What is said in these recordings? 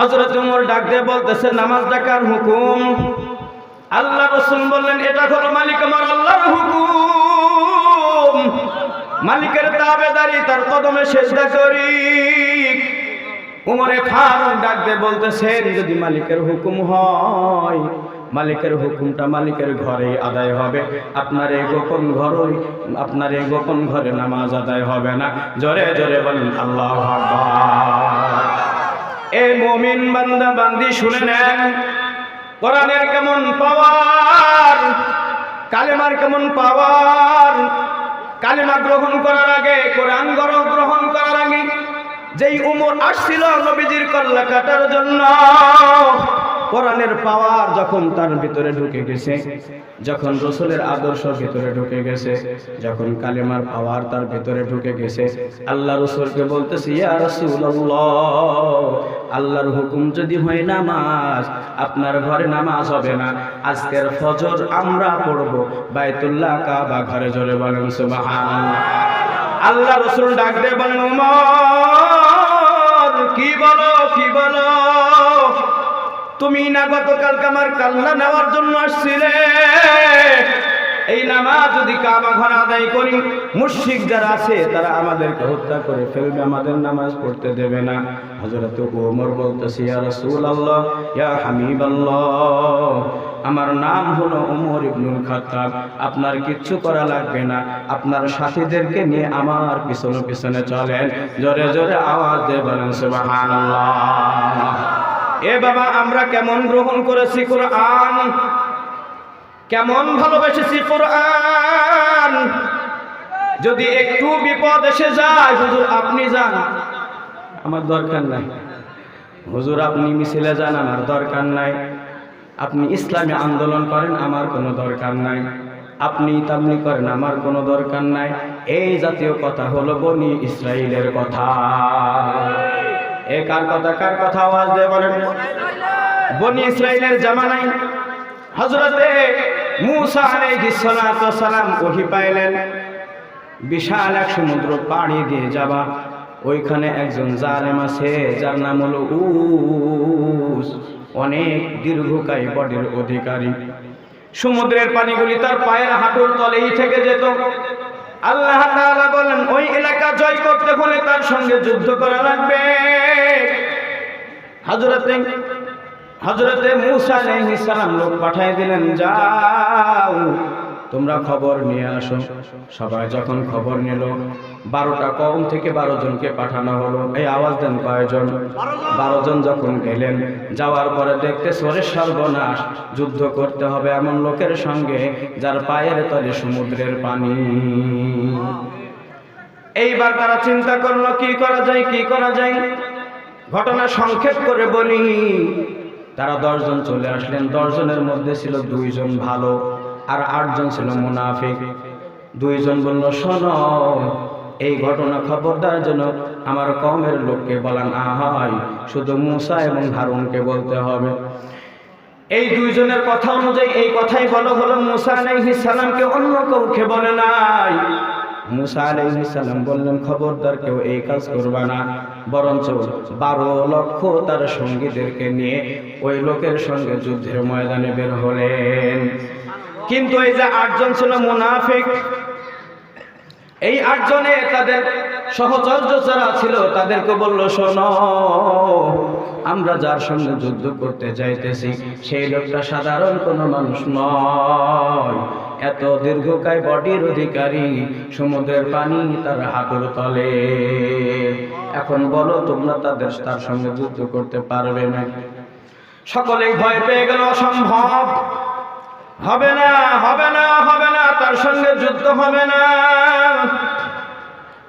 হজরত উমর ডাক দিয়ে বলতেছে, নামাজ ডাকার হুকুম। আল্লাহ রসুল বললেন, এটা হলো মালিক আমার আল্লাহর হুকুম। মালিকের তাবেদারি, তার কদমে সেজদা করি। উমরে খান ডাক দিয়ে বলতেছেন যদি মালিকের হুকুম হয়, মালিকের হুকুমটা মালিকের ঘরে আদায় হবে। আপনার এই গোপন ঘরই, আপনার এই গোপন ঘরে নামাজ আদায় হবে না। জোরে জোরে বলেন, আল্লাহ আকবার। এই মমিন বান্দা, বান্দি শুনে নেন। কোরআনের কেমন পাওয়ার, কালেমার কেমন পাওয়ার, কালেমা গ্রহণ করার আগে, কোরআন গরম গ্রহণ করার আগে, যেই উমর আসছিল নবীজির কল্লা কাটার জন্য কোরআনের পাওয়ার যখন তার ভিতরে ঢুকে গেছে, যখন রসুলের আদর্শ ভিতরে ঢুকে গেছে, যখন কালেমার পাওয়ার তার ভিতরে ঢুকে গেছে, আল্লাহ রসুলকে বলতেছে আল্লাহর হুকুম যদি হয় নামাজ, আপনার ঘরে নামাজ হবে না। আজকের ফজর আমরা পড়ব বাইতুল্লাহ কাবা ঘরে জোরে বলেন আল্লাহ রসুল ডাক উমর, কি বলো কি বলো? তুমি না গতকালকে আমার কাল্লা নেওয়ার জন্য আসছিলে। এই নামাজ যদি কাবা ঘর আদায় করি মুশিক যারা আছে, তারা আমাদেরকে হত্যা করে ফেলবে, আমাদের নামাজ পড়তে দেবে না। হযরত ওমর বলতেছে, ইয়া রাসূলুল্লাহ, ইয়া হাবিবাল্লাহ, আমার নাম হলো ওমর ইবনুল খাত্তাব। আপনার কিচ্ছু করা লাগবে না। আপনার সাথীদেরকে নিয়ে আমার পিছনে পিছনে চলেন। জোরে জোরে আওয়াজ দেবেন সুবহানাল্লাহ। এ বাবা, আমরা কেমন গ্রহণ করেছি কোরআন? কেমন ভালোবেসেছি কোরআন? যদি একটু বিপদ এসে যায়, হুজুর আপনি যান। আমার দরকার নাই। হুজুর, আপনি মিছিলে যান, আমার দরকার নাই। আপনি ইসলামী আন্দোলন করেন, আমার কোনো দরকার নাই। আপনি তামনি করেন, আমার কোনো দরকার নাই। এই জাতীয় কথা হলো বনি ইসরায়েলের কথা। এ কার কথা কার কথা আওয়াজ দিয়ে বলেন? বনি ইসরায়েলের জামানাই হজরতে মুসা আলাইহিস সালাতু সালাম ওহি পাইলেন, বিশাল এক সমুদ্র পাড়ি দিয়ে যাবা, ওইখানে একজন জালেম আছে, যার নাম হলো উস, অনেক দীর্ঘকায় বডির অধিকারী। সমুদ্রের পানিগুলি তার পায়ের হাঁটুর তলেই থেকে যেত। আল্লাহ তাআলা বলেন, ওই এলাকা জয় করতে হলে তার সঙ্গে যুদ্ধ করা লাগবে। হযরতে হযরতে মূসা আলাইহিস সালাম লোক পাঠিয়ে দিলেন, যাও। তোমরা খবর নিয়ে আসো। সবাই যখন খবর নিল, বারোটা কম থেকে বারো জনকে পাঠানো হলো। এই আওয়াজ দেন কয়জন? বারো জন যখন গেলেন যাওয়ার পরে দেখতে সরে সর্বনাশ, যুদ্ধ করতে হবে এমন লোকের সঙ্গে যার পায়ের তলে সমুদ্রের পানি। এইবার তারা চিন্তা করল, কি করা যায়, কি করা যায়? ঘটনা সংক্ষেপ করে বলি, তারা দশজন চলে আসলেন। দশজনের মধ্যে ছিল দুইজন ভালো। আর আটজন ছিল মুনাফিক। দুইজন বলল, শোনো, এই ঘটনা খবরদার জন্য আমার কমের লোককে বলা না হয়। শুধু মুসা এবং হারুনকে বলতে হবে। এই দুইজনের কথা অনুযায়ী এই কথাই বলো হলো মুসা আলাইহিস সালামকে অন্য কাউকে বলে নাই। মুসা আলাইহিস সালাম বললেন, খবরদার কেউ এই কাজ করবে না। বরঞ্চ বারো লক্ষ তার সঙ্গীদেরকে নিয়ে ওই লোকের সঙ্গে যুদ্ধের ময়দানে বের হলেন। কিন্তু এই যে আটজন ছিল মুনাফিক, এই আটজনে তাদের সহচর্য যারা ছিল তাদেরকে বলল, শোনো, আমরা যার সঙ্গে যুদ্ধ করতে যাইতেছি, সেই লোকটা সাধারণ কোনো মানুষ নয়। এত দীর্ঘকায় বডির অধিকারী, সমুদ্রের পানি তার হাতের তলে। এখন বলো, তোমরা তাদের তার সঙ্গে যুদ্ধ করতে পারবে না? সকলেই ভয় পেয়ে গেল, অসম্ভব। হবে না হবে না হবে না, তার সঙ্গে যুদ্ধ হবে না।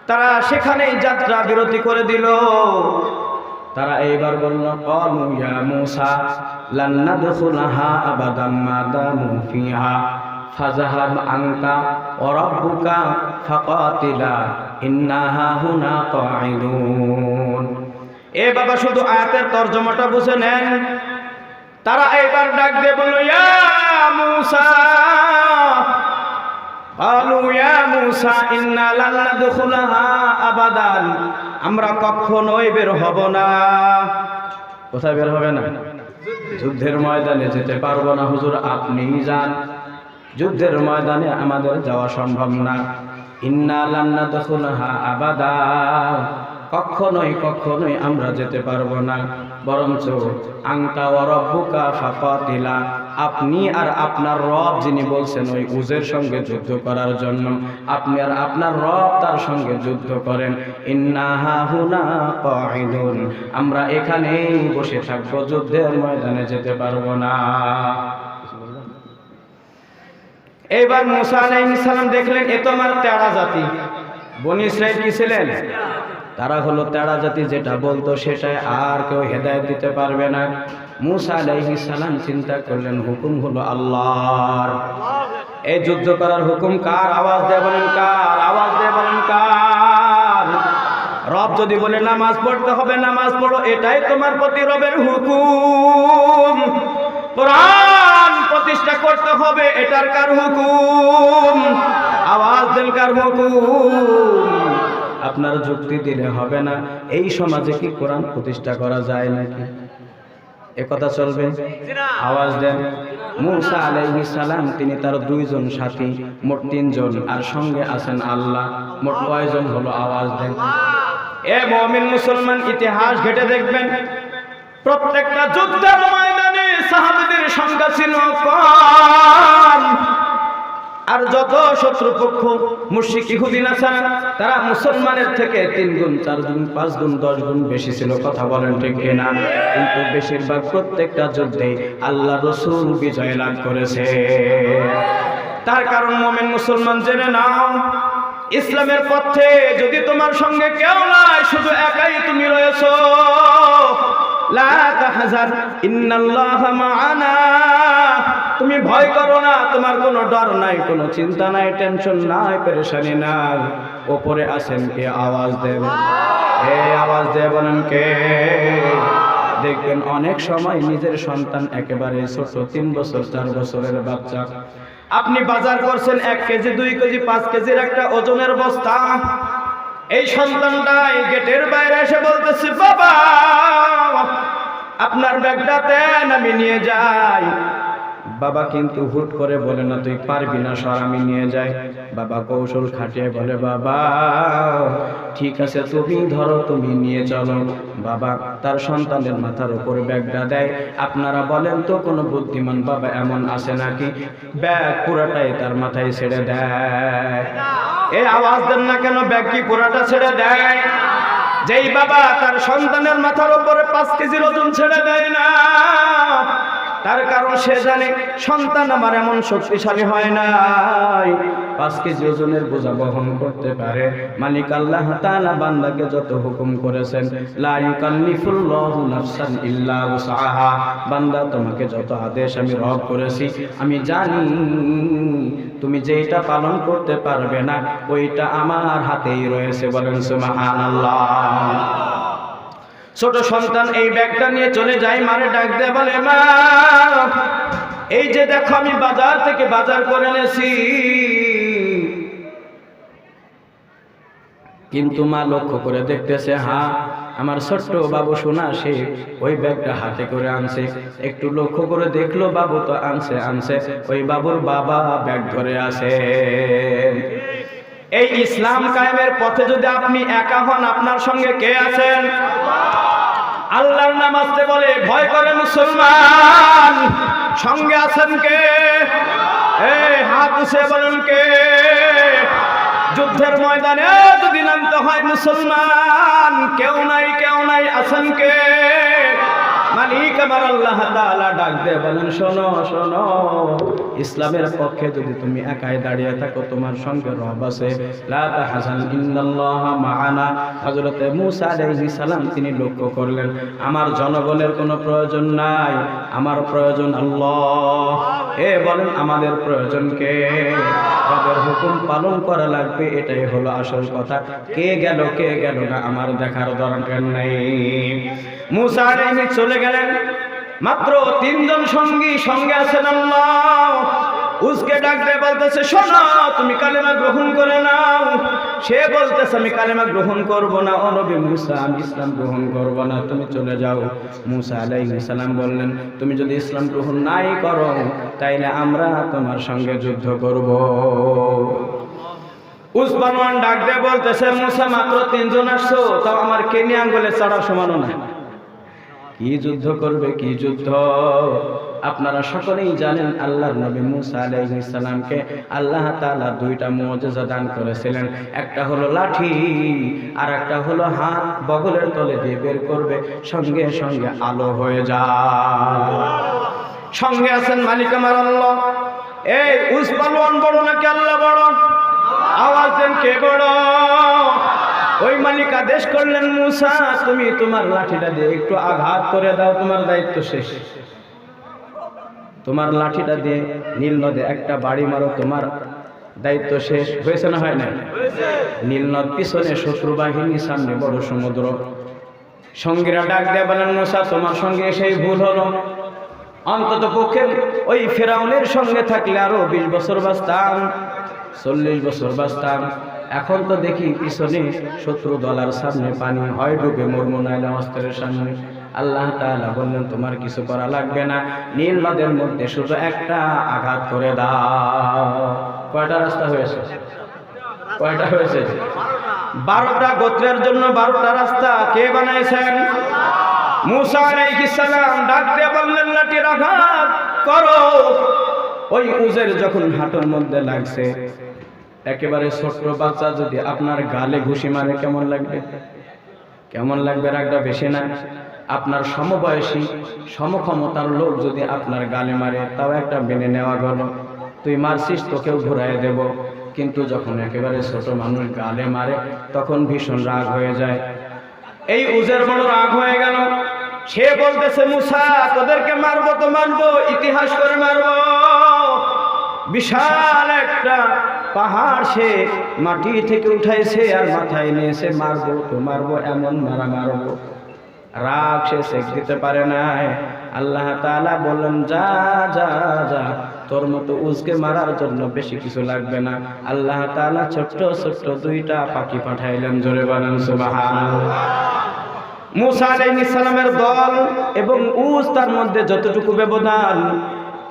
তারা সেখানেই যাত্রা বিরতি করে দিল। তারা এইবার বলল, কলু ইয়া মুসা, লান নাদখুলাহা আবাদাম মা দামু ফিহা ফাযহাব আনতা ওয়া রাব্বুকা ফাকাতিলা, ইন্নাহা হুনা কাঈদুন। এ বাবা, শুধু আয়াতের তরজমাটা বুঝে নেন। তারা এইবার ডাক দিয়ে বলল, ইয়া মুসা قالوا يا موسى إنا لن ندخلها أبدا আমরা কখনোই বের হব না কোথায় বের হবে না যুদ্ধের ময়দানে যেতে পারবো না হুজুর আপনি যান যুদ্ধের ময়দানে আমাদের যাওয়া সম্ভব না ইন্না লান্না দখুলহা আবাদা কখনোই কখনোই আমরা যেতে পারবো না বরঞ্চ আংকা ও রব্বুকা ফাকাতিলা আপনি আর আপনার রব যিনি বলছেন ওই উজের সঙ্গে যুদ্ধ করার জন্য, আপনি আর আপনার রব তার সঙ্গে যুদ্ধ করেন। আমরা এখানেই বসে থাকব, যুদ্ধের ময়দানে যেতে পারব না। এবার মুসা আলাইহিস দেখলেন, এ তো আমার তেড়া জাতি। বনি কি ছিলেন? তারা হলো তেড়া জাতি, যেটা বলতো সেটাই আর কেউ হেদায়েত দিতে পারবে না। মুসা আলাইহিস সালাম চিন্তা করলেন, হুকুম হলো আল্লাহর। এই যুদ্ধ করার হুকুম কার? আওয়াজ দেয় বলেন, কার? আওয়াজ দেয় বলেন, কার? রব যদি বলে, নামাজ পড়তে হবে, নামাজ পড়ো, এটাই তোমার প্রতি রবের হুকুম। কোরআন প্রতিষ্ঠা করতে হবে, এটার কার হুকুম? আওয়াজ দেন, কার হুকুম? আপনার যুক্তি দিলে হবে না। এই সমাজে কি কোরআন প্রতিষ্ঠা করা যায় নাকি? এ কথা চলবে। আওয়াজ দেন। মুসা আলাইহিস সালাম তিনি তার দুইজন সাথী মোট তিনজন আর সঙ্গে আছেন আল্লাহ। মোট কয়জন হলো? আওয়াজ দেন। এ মমিন মুসলমান ইতিহাস ঘেটে দেখবেন প্রত্যেকটা যুদ্ধের ময়দানে সাহাবীদের সংখ্যা ছিল কম। আর যত শত্রুপক্ষ, মুশরিক ইহুদি নাসারা তারা মুসলমানের থেকে তিন গুণ, চার গুণ, পাঁচ গুণ, দশ গুণ বেশি ছিল, কথা বলেন ঠিক কিনা? কিন্তু বেশিরভাগ প্রত্যেকটা যুদ্ধে আল্লাহ রসুল বিজয় লাভ করেছে। তার কারণ মোমেন মুসলমান জেনে নাও, ইসলামের পথে যদি তোমার সঙ্গে কেউ নাই, শুধু একাই তুমি রয়েছো। লা তাহজান ইন্নাল্লাহা মাআনা। তুমি ভয় করো না, তোমার কোনো ডর নাই, কোনো চিন্তা নাই, টেনশন নাই, পেরেশানি নাই। ওপরে আসেন কে? আওয়াজ দেবে এ আওয়াজ দেবে বলেন কে? দেখবেন অনেক সময় নিজের সন্তান একেবারে ছোট, তিন বছর, চার বছরের বাচ্চা। আপনি বাজার করছেন এক কেজি, দুই কেজি, পাঁচ কেজির একটা ওজনের বস্তা। এই সন্তানটা এই গেটের বাইরে এসে বলতেছে, বাবা, আপনার ব্যাগটা দেন, আমি নিয়ে যাই। বাবা কিন্তু হুট করে বলে না, তুই পারবি না, সর, আমি নিয়ে যাই। বাবা কৌশল খাটিয়ে বলে, বাবা, ঠিক আছে, তুমি ধরো, তুমি নিয়ে চলো। বাবা তার সন্তানের মাথার উপর ব্যাগটা দেয়। আপনারা বলেন তো, কোনো বুদ্ধিমান বাবা এমন আছে নাকি? ব্যাগ পুরাটাই তার মাথায় ছেড়ে দেয়। এই আওয়াজ দেন না কেন, ব্যাগ কি পুরাটা ছেড়ে দেয়? যেই বাবা তার সন্তানের মাথার উপরে পাঁচ কেজির ওজন ছেড়ে দেয় না তার কারণ সে জানে সন্তান আমার এমন শক্তিশালী হয় নাই। পাঁচ কেজি বোঝা বহন করতে পারে। মালিক আল্লাহ তাআলা বান্দাকে যত হুকুম করেছেন, লা ইউকাল্লিফুল্লাহু নাফসান ইল্লা উসআহা। বান্দা, তোমাকে যত আদেশ আমি রব করেছি, আমি জানি তুমি যেটা পালন করতে পারবে না, ওইটা আমার হাতেই রয়েছে বলেন সুবহানাল্লাহ। ছোট সন্তান এই ব্যাগটা নিয়ে চলে যায়, মারে ডাক দেয়, বলে, মা, এই যে দেখো, আমি বাজার থেকে বাজার করে এনেছি। কিন্তু মা লক্ষ্য করে দেখতেছে হ্যাঁ আমার ছোট্ট বাবু শোনা সে ওই ব্যাগটা হাতে করে আনছে। একটু লক্ষ্য করে দেখল, বাবু তো আনছে আনছে, ওই বাবুর বাবা ব্যাগ ধরে আছে। এই ইসলাম কায়েমের পথে যদি আপনি একা হন, আপনার সঙ্গে কে আছেন? আল্লাহর নাম আসতে বলে, ভয় করে মুসলমান। সঙ্গে আছেন কে? এই হাত উঠে বলুন কে? যুদ্ধের ময়দানে যদি নামতে হয় মুসলমান, কেউ নাই কেউ নাই, আছেন কে? মালিক আমার আল্লাহ তাআলা ডাক দে বলেন, শোনো শোনো। ইসলামের পক্ষে যদি তুমি একাই দাঁড়িয়ে থাকো, তোমার সঙ্গে রব আছে। মূসা আলাইহিস সালাম তিনি লক্ষ্য করলেন, আমার জনগণের কোনো প্রয়োজন নাই। আমার প্রয়োজন আল্লাহ। এ বলেন, আমাদের প্রয়োজন কে? রবের হুকুম পালন করা লাগবে, এটাই হলো আসল কথা। কে গেল কে গেল না, আমার দেখার দরকার নাই। মুসা চলে গেলেন। মাত্র তিনজন সঙ্গী সঙ্গে আছেন আল্লাহ। উসকে ডাকতে বলতেছে, শোনো, তুমি কালেমা গ্রহণ করে নাও। সে বলতেছে, আমি কালেমা গ্রহণ করব না। ও নবী মুসা, আমি ইসলাম গ্রহণ করব না। তুমি চলে যাও। মুসা আলাইহিস সালাম বললেন, তুমি যদি ইসলাম গ্রহণ নাই করো, তাইলে আমরা তোমার সঙ্গে যুদ্ধ করব। উসমানওয়ান ডাক দিয়ে বলতেছে, মুসা, মাত্র তিনজন আসছো, তাও আমার কেনি আঙ্গুলে চড়া সমানও না কি যুদ্ধ করবে, কি যুদ্ধ? আপনারা সকলেই জানেন আল্লাহর নবী মুসা আলাইহিস সালামকে আল্লাহ তাআলা দুইটা মুজিজা দান করেছিলেন। একটা হলো লাঠি আর একটা হলো হাত, বগলের তলে দিয়ে বের করবে, সঙ্গে সঙ্গে আলো হয়ে যায়। সঙ্গে আছেন মালিক আমার আল্লাহ। এই উসপালওয়ান বড় নাকি আল্লাহ বড়? আওয়াজ দেন কে বড়? ওই মালিক আদেশ করলেন মুসা, তুমি তোমার লাঠিটা দিয়ে একটু আঘাত করে দাও, তোমার দায়িত্ব শেষ। তোমার লাঠিটা দিয়ে নীল নদে একটা বাড়ি মারো, তোমার দায়িত্ব শেষ। হয়েছে না হয় না নীল নদ পিছনে শত্রু বাহিনী, সামনে বড় সমুদ্র। সঙ্গীরা ডাক দেয়া বলেন, মুসা, তোমার সঙ্গে সেই ভুল হলো। অন্তত পক্ষে ওই ফেরাউনের সঙ্গে থাকলে আরও বিশ বছর বাঁচতাম, চল্লিশ বছর বাঁচতাম। এখন তো দেখি পিছনে শত্রু দলার সামনে পানি হয় ডুবে মর্ম নাইলে অস্ত্রের সামনে। আল্লাহ তাআলা বললেন, তোমার কিছু করা লাগবে না। নীল নদের মধ্যে শুধু একটা আঘাত করে দাও। কয়টা রাস্তা হয়েছে? কয়টা হয়েছে? বারোটা গোত্রের জন্য বারোটা রাস্তা কে বানাইছেন? বললেন করো। ওই উজের যখন হাঁটুর মধ্যে লাগছে একেবারে ছোট্ট বাচ্চা যদি আপনার গালে ঘুষি মারে, কেমন লাগবে? কেমন লাগবে রাগটা বেশি না? আপনার সমবয়সী, সমক্ষমতার লোক যদি আপনার গালে মারে, তাও একটা মেনে নেওয়া গেল। তুই মারছিস, তোকেও ঘুরাই দেব। কিন্তু যখন একেবারে ছোট মানুষ গালে মারে, তখন ভীষণ রাগ হয়ে যায়। এই উজের বড় রাগ হয়ে গেল। সে বলতেছে, মুসা, তোদেরকে মারবো তো মারবো, ইতিহাস করে মারবো। বিশাল একটা পাহাড় সে মাটি থেকে উঠাইছে আর মাথায় নিয়েছে মারবো, তো মারবো এমন মারা মারবো রাগ সে সেক দিতে পারে নাই। আল্লাহ তাআলা বললেন, যা যা যা, তোর মতো উজকে মারার জন্য বেশি কিছু লাগবে না। আল্লাহ তাআলা ছোট্ট ছোট্ট দুইটা পাখি পাঠাইলেন, জোরে বলেন মুসা আলাইহিস সালামের দল এবং উজ তার মধ্যে যতটুকু ব্যবধান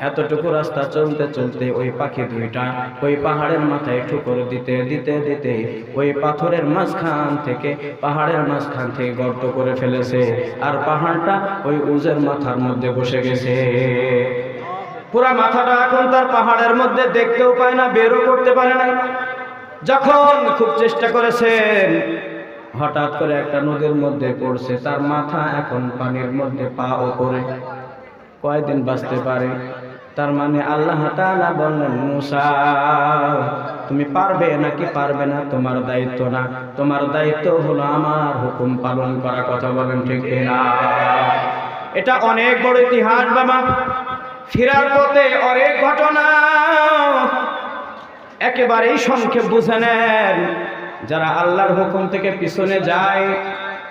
এতটুকু রাস্তা চলতে চলতে ওই পাখি দুইটা ওই পাহাড়ের মাথায় ঠুকর দিতে দিতে দিতে ওই পাথরের মাঝখান থেকে, পাহাড়ের মাঝখান থেকে গর্ত করে ফেলেছে। আর পাহাড়টা ওই উজের মাথার মধ্যে বসে গেছে। পুরা মাথাটা এখন তার পাহাড়ের মধ্যে দেখতেও পায় না, বেরও করতে পারে না। যখন খুব চেষ্টা করেছেন, হঠাৎ করে একটা নদীর মধ্যে পড়ছে, তার মাথা এখন পানির মধ্যে পা ও করে কয়দিন বাঁচতে পারে? তার মানে আল্লাহ তাআলা বললেন, মুসা, তুমি পারবে নাকি পারবে না? তোমার দায়িত্ব না। তোমার দায়িত্ব হলো আমার হুকুম পালন করা। কথা বলেন ঠিক না এটা অনেক বড় ইতিহাস বাবা। ফেরার পথে অনেক ঘটনা। একেবারেই সংক্ষেপ বুঝে নেন। যারা আল্লাহর হুকুম থেকে পিছনে যায়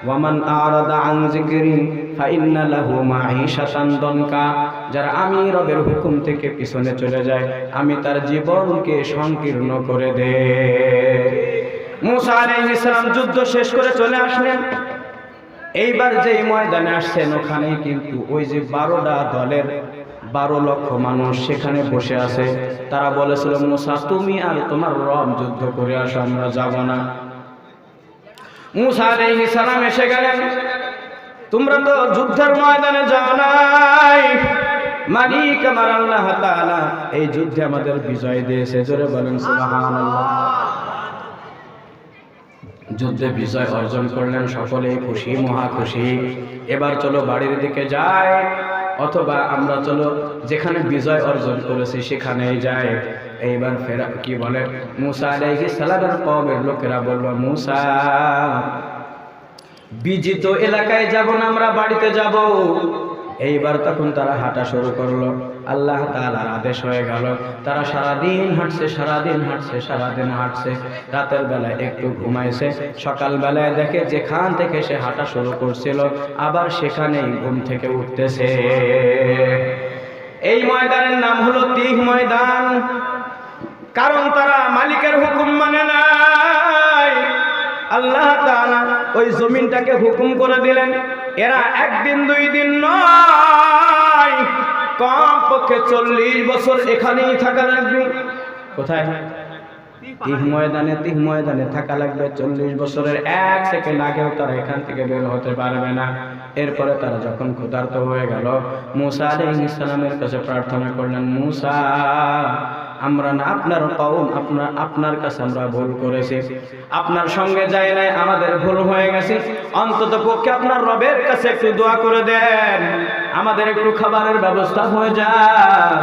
ওয়ামান আরাদা আন যিকরি ফাইন্না লাহু মাঈশাতান দনকা, যারা আমি রবের হুকুম থেকে পিছনে চলে যায় আমি তার জীবনকে সংকীর্ণ করে দে। মুসা আলাইহিস সালাম যুদ্ধ শেষ করে চলে আসলেন। এইবার যেই ময়দানে আসছেন ওখানে কিন্তু ওই যে বারোটা দলের বারো লক্ষ মানুষ সেখানে বসে আছে। তারা বলেছিল, মুসা, তুমি আর তোমার রব যুদ্ধ করে আসো, আমরা যাব না। মুসা সালাম এসে গেলেন। তোমরা তো যুদ্ধের ময়দানে যাও নাই। মালিক আমার আল্লাহ তাআলা এই যুদ্ধে আমাদের বিজয় দিয়েছে। জোরে বলেন, সুবহানাল্লাহ। যুদ্ধে বিজয় অর্জন করলেন সকলে খুশি, মহা খুশি। এবার চলো বাড়ির দিকে যায় অথবা আমরা চলো যেখানে বিজয় অর্জন করেছি সেখানেই যাই। এইবার ফেরা কি বলে? মুসা আলাইহিস সালামের কওমের লোকেরা বলল, মুসা, বিজিত এলাকায় যাব না, আমরা বাড়িতে যাব। এইবার তখন তারা হাঁটা শুরু করল। আল্লাহ তাআলার আদেশ হয়ে গেল। তারা সারাদিন হাঁটছে সারাদিন হাঁটছে সারাদিন হাঁটছে। রাতের বেলায় একটু ঘুমাইছে। সকাল বেলায় দেখে যেখান থেকে সে হাঁটা শুরু করছিল, আবার সেখানেই ঘুম থেকে উঠতেছে। এই ময়দানের নাম হলো তিহ ময়দান। কারণ তারা মালিকের হুকুম মানে নাই। আল্লাহ তাআলা ওই জমিনটাকে হুকুম করে দিলেন, এরা একদিন, দুই দিন নয়, কম পক্ষে চল্লিশ বছর এখানেই থাকা লাগবে। কোথায়? তিহ ময়দানে তিহ ময়দানে থাকা লাগবে। চল্লিশ বছরের এক সেকেন্ড আগেও তারা এখান থেকে বের হতে পারবে না। এরপরে তারা যখন ক্ষুধার্ত হয়ে গেল, মুসা আলাইহিস ইসলামের কাছে প্রার্থনা করলেন, মুসা আমরা না, আপনার কওম, আপনার আপনার কাছে আমরা ভুল করেছি। আপনার সঙ্গে যাই নাই, আমাদের ভুল হয়ে গেছে। অন্তত পক্ষে আপনার রবের কাছে একটু দোয়া করে দেন। আমাদের একটু খাবারের ব্যবস্থা হয়ে যায়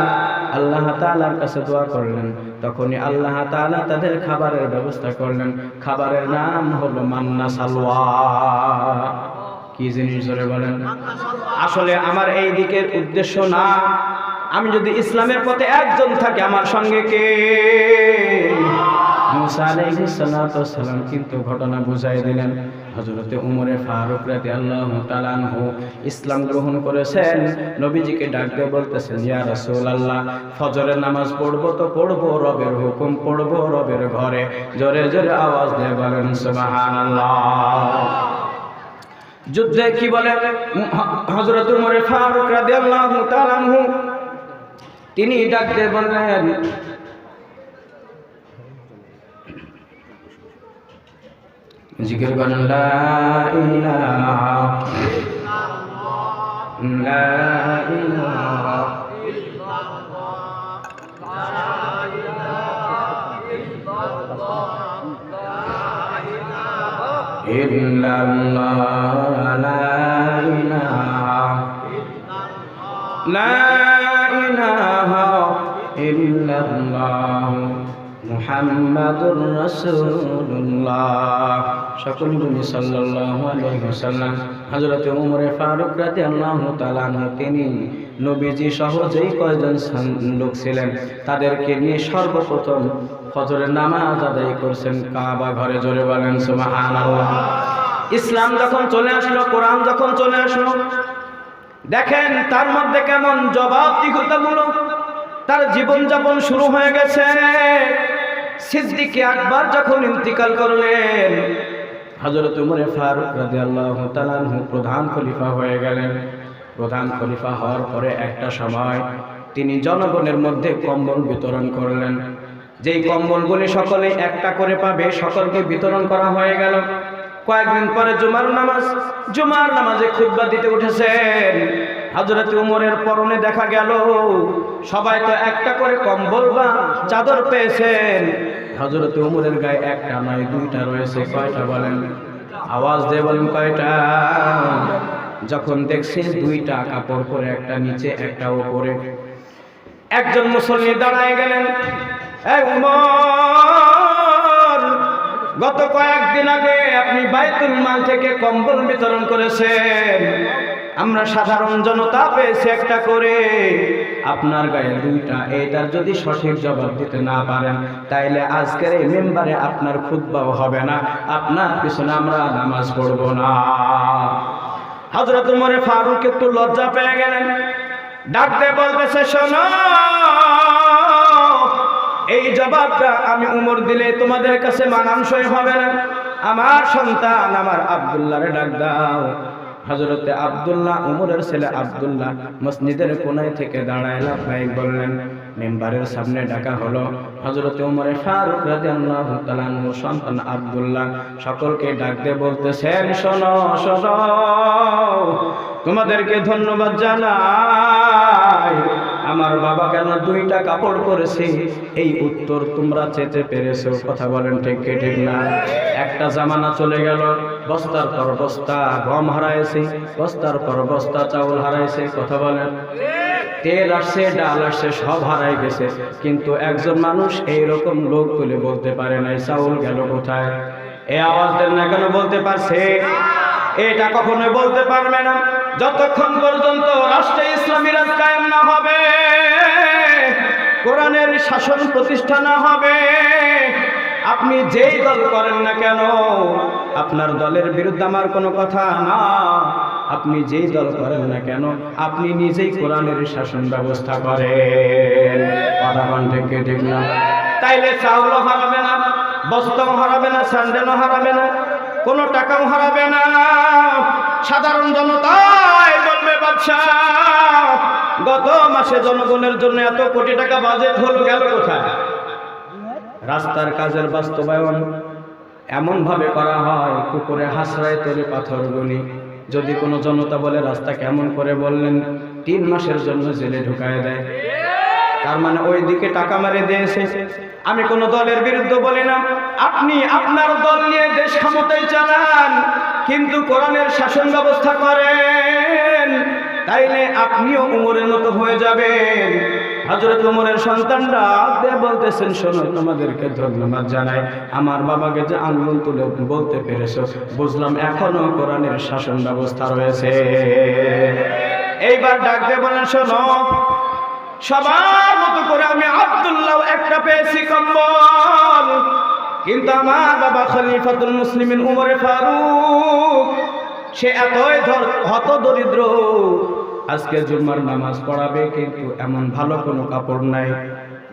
আল্লাহ তাআলার কাছে দোয়া করলেন। তখনই আল্লাহ তাআলা তাদের খাবারের ব্যবস্থা করলেন। খাবারের নাম হলো মান্না সালওয়া কি জিনিস ধরে বলেন? আসলে আমার এই দিকের উদ্দেশ্য না। আমি যদি ইসলামের পথে একজন থাকে, আমার সঙ্গে কে? সালাম কিন্তু ঘটনা বুঝাই দিলেন। উমরে ইসলাম বলতেছেন রাসূলুল্লাহ ফজরের নামাজ পড়ব তো পড়ব, রবের হুকুম পড়ব রবের ঘরে। জোরে জোরে আওয়াজ যুদ্ধে কি বলে? হজরত উমরে ফারুক রাদিয়াল্লাহু তাআলা তিনি ডাক দিয়ে বললেন জিকির ইল্লাল্লাহ লা ইলাহা লা ইলাহা ইল্লাল্লাহ মুহাম্মাদুর রাসূলুল্লাহ। সকল নবী সাল্লাল্লাহু আলাইহি ওয়াসাল্লাম, হযরত ওমর ফারুক রাদিয়াল্লাহু তাআলা তিনি নবীজি সহ যেই কয়জন লোক ছিলেন, তাদেরকে নিয়ে সর্বপ্রথম ফজরের নামাজ আদায় করছেন। কাবা ঘরে জোরে বলেন, সুবহানাল্লাহ। ইসলাম যখন চলে আসলো, কোরআন যখন চলে আসলো, দেখেন তার মধ্যে কেমন জবাব জবাবদিহিতামূলক তার জীবনযাপন শুরু হয়ে গেছে। সিদ্দিকে আকবর যখন ইন্তিকাল করলেন হজরত উমরে ফারুক তাআলা আনহু প্রধান খলিফা হয়ে গেলেন। প্রধান খলিফা হওয়ার পরে একটা সময় তিনি জনগণের মধ্যে কম্বল বিতরণ করলেন। যেই কম্বলগুলি সকলে একটা করে পাবে, সকলকে বিতরণ করা হয়ে গেল। কয়েকদিন পরে জুমার নামাজ, জুমার নামাজে খুতবা দিতে উঠেছেন। হজরত উমরের পরনে দেখা গেল। সবাই তো একটা করে কম্বল বা চাদর পেয়েছেন। হজরত উমরের গায়ে একটা নয়, দুইটা রয়েছে, কয়টা বলেন? আওয়াজ দিয়ে বলেন কয়টা? যখন দেখছে দুইটা কাপড় পরে, একটা নিচে, একটা উপরে। একজন মুসল্লি দাঁড়ায় গেলেন। গত কয়েকদিন আগে আপনি বাইতুল মাল থেকে কম্বল বিতরণ করেছেন। আমরা সাধারণ জনতা পেয়েছি একটা করে। আপনার গায়ে দুইটা এটার যদি সঠিক জবাব দিতে না পারেন, তাইলে আজকের এই মেম্বারে আপনার খুদ্বাও হবে না। আপনার পিছনে আমরা নামাজ পড়ব না। হজরত উমরে ফারুক একটু লজ্জা পেয়ে গেলেন। ডাকতে বলতেছে, শোনো, এই জবাবটা আমি উমর দিলে তোমাদের কাছে মানানসই হবে না। আমার সন্তান আমার আব্দুল্লাহরে ডাক দাও। হজরতে আব্দুল্লাহ, উমরের ছেলে আব্দুল্লাহ মসজিদের কোনায় থেকে দাঁড়ায় লাফাইক বললেন, মেম্বারের সামনে ডাকা হলো। হজরতে উমরে ফারুক রাদিয়াল্লাহু তাআলা আনহু, সন্তান আব্দুল্লাহ সকলকে ডাকতে বলতেছেন, শোনো শোনো, তোমাদেরকে ধন্যবাদ জানাই। আমার বাবা কেন দুইটা কাপড় পরেছে? এই উত্তর তোমরা চেতে পেরেছ। কথা বলেন ঠিক ঠিক না? একটা জামানা চলে গেল। বস্তার পর বস্তা, গম হারাইছে, বস্তার পর বস্তা, চাউল হারাইছে, কথা বলেন। তেল আসছে, ডাল আসছে, সব হারাই গেছে। কিন্তু একজন মানুষ এই রকম লোক তুলে বলতে পারে নাই, চাউল গেল কোথায়? এ আওয়াজ দেন না কেন বলতে পারছে? এটা কখনো বলতে পারবে না। যতক্ষণ পর্যন্ত রাষ্ট্রে ইসলামী রাজ কায়েম না হবে, কোরআনের শাসন প্রতিষ্ঠা না হবে, আপনি যেই দল করেন না কেন আপনার দলের বিরুদ্ধে আমার কোনো কথা না। আপনি যেই দল করেন না কেন, আপনি নিজেই কোরআনের শাসন ব্যবস্থা করেন। কথা বলেন ঠিক না তাইলে চাউলও হারাবে না, বস্তাও হারাবে না, স্যান্ডেলও হারাবে না, কোনো টাকাও হারাবে না। সাধারণ জনতায় বলবে ব্যবসা গত মাসে জনগণের জন্য এত কোটি টাকা বাজেট হলো, গেল কোথায়? রাস্তার কাজের বাস্তবায়ন এমনভাবে করা হয় পুকুরে হাসরায় তৈরি পাথরগুলি। যদি কোনো জনতা বলে, রাস্তা কেমন করে? বললেন, তিন মাসের জন্য জেলে ঢুকায় দেয়। তার মানে ওই দিকে টাকা মারে দিয়েছে। আমি কোন দলের বিরুদ্ধে বলি না। আপনি আপনার দল নিয়ে দেশ ক্ষমতায় চালান, কিন্তু কোরআনের শাসন ব্যবস্থা করেন, তাইলে আপনিও উমরের মতো হয়ে যাবেন। হজরত উমরের সন্তানরা বলতেছেন, শোনো, তোমাদেরকে ধন্যবাদ জানাই। আমার বাবাকে যে আঙ্গুল তুলে বলতে পেরেছ, বুঝলাম এখনও কোরআনের শাসন ব্যবস্থা রয়েছে। এইবার ডাক দিয়ে বলেন, শোনো, সবার মতো করে আমি আব্দুল্লাহ একটা পেয়েছি কম্বল। কিন্তু আমার বাবা খলিফাতুল মুসলিমিন উমরে ফারুক, সে এতই হত দরিদ্র আজকে জুম্মার নামাজ পড়াবে, কিন্তু এমন ভালো কোনো কাপড় নাই।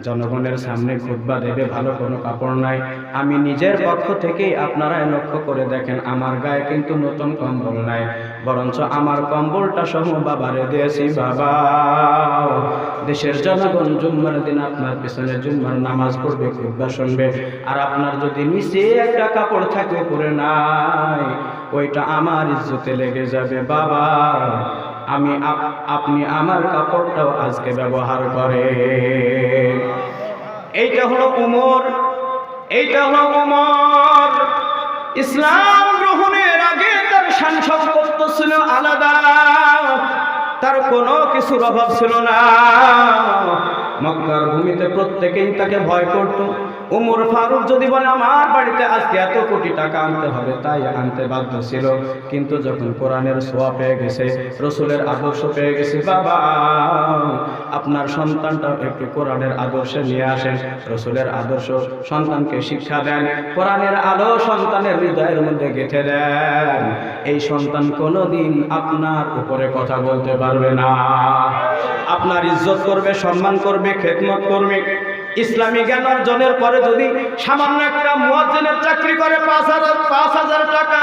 জনগণের সামনে খুতবা দেবে, ভালো কোনো কাপড় নাই। আমি নিজের পক্ষ থেকেই আপনারা লক্ষ্য করে দেখেন, আমার গায়ে কিন্তু নতুন কম্বল নাই। বরঞ্চ আমার কম্বলটা সহ বাবারে দিয়েছি, বাবা। দেশের জনগণ জুম্মার দিন আপনার পিছনে জুম্মার নামাজ পড়বে, খুতবা শুনবে। আর আপনার যদি নিচে একটা কাপড় থাকে উপরে নাই, ওইটা আমার ইজ্জতে লেগে যাবে, বাবা। আমি আপ- আপনি আমার কাপড়টাও আজকে ব্যবহার করে এইটা হলো উমর। এইটা হলো উমর। ইসলাম গ্রহণের আগে তার সম্পত্ত ছিল আলাদা। তার কোনো কিছুর অভাব ছিল না। মক্কার ভূমিতে প্রত্যেকেই তাকে ভয় করত। উমর ফারুক যদি বলে, আমার বাড়িতে আজকে এত কোটি টাকা আনতে হবে তাই আনতে বাধ্য ছিল। কিন্তু যখন কোরআনের সোয়া পেয়ে গেছে, রসুলের আদর্শ পেয়ে গেছে, বাবা, আপনার সন্তানটা একটু কোরআনের আদর্শে নিয়ে আসেন। রসুলের আদর্শ সন্তানকে শিক্ষা দেন, কোরআনের আলো সন্তানের হৃদয়ের মধ্যে গেঁথে দেন। এই সন্তান কোনোদিন আপনার উপরে কথা বলতে পারবে না। আপনার ইজ্জত করবে, সম্মান করবে, খেদমত করবে। ইসলামী জ্ঞান অর্জনের পরে যদি সামান্য একটা মুয়াজ্জিনের চাকরি করে পাঁচ হাজার পাঁচ হাজার টাকা,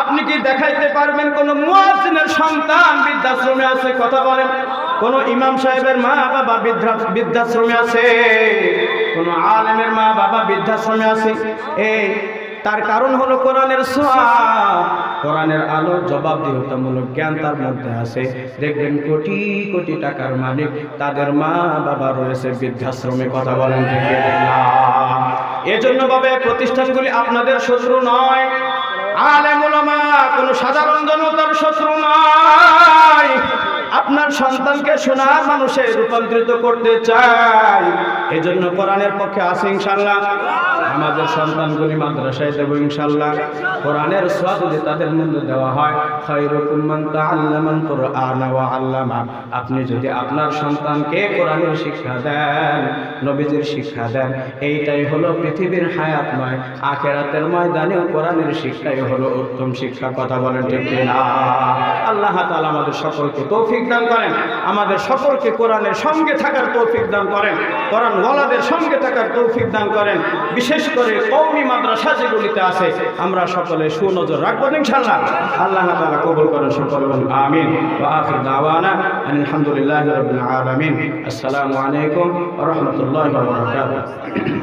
আপনি কি দেখাইতে পারবেন কোন মুয়াজ্জিনের সন্তান বৃদ্ধাশ্রমে আছে? কথা বলেন। কোন ইমাম সাহেবের মা বাবা বৃদ্ধাশ্রমে আছে? কোন আলেমের মা বাবা বৃদ্ধাশ্রমে আছে? এই, তার কারণ হলো কোরআনের সোয়া কোরআনের আলো জবাবদিহতামূলক জ্ঞান তার মধ্যে আছে। দেখবেন কোটি কোটি টাকার মালিক, তাদের মা বাবা রয়েছে বৃদ্ধাশ্রমে, কথা বলেন এজন্য ভাবে প্রতিষ্ঠানগুলি আপনাদের শত্রু নয়। আলেম কোন সাধারণ জনতার শত্রু নয়। আপনার সন্তানকে সোনার মানুষে রূপান্তরিত করতে চাই। এজন্য কোরআনের পক্ষে আছে ইনশাল্লাহ আমাদের সন্তানগুলি মাদ্রাসায় দেবো ইনশাল্লাহ কোরআনের সোয়া যদি তাদের মধ্যে দেওয়া হয় আল্লামা। আপনি যদি আপনার সন্তানকে কোরআনের শিক্ষা দেন, নবীজির শিক্ষা দেন, এইটাই হলো পৃথিবীর হায়াত নয়, আখেরাতের ময়দানেও কোরআনের শিক্ষাই হলো উত্তম শিক্ষা কথা বলেন ঠিক না আল্লাহ তাআলা আমাদের সকলকে তৌফিক দান করেন। আমাদের সকলকে কোরআনের সঙ্গে থাকার তৌফিক দান করেন। কোরআন ওয়ালাদের সঙ্গে থাকার তৌফিক দান করেন। বিশেষ করে কৌমি মাদ্রাসা যেগুলিতে আছে, আমরা সকলে সুনজর রাখব ইনশাআল্লাহ। আল্লাহ তাআলা কবুল করেন সকল আমিন। আলহামদুলিল্লাহি আলামিন। আসসালামু আলাইকুম রাহমাতুল্লাহি ওয়া বারাকাতুহু।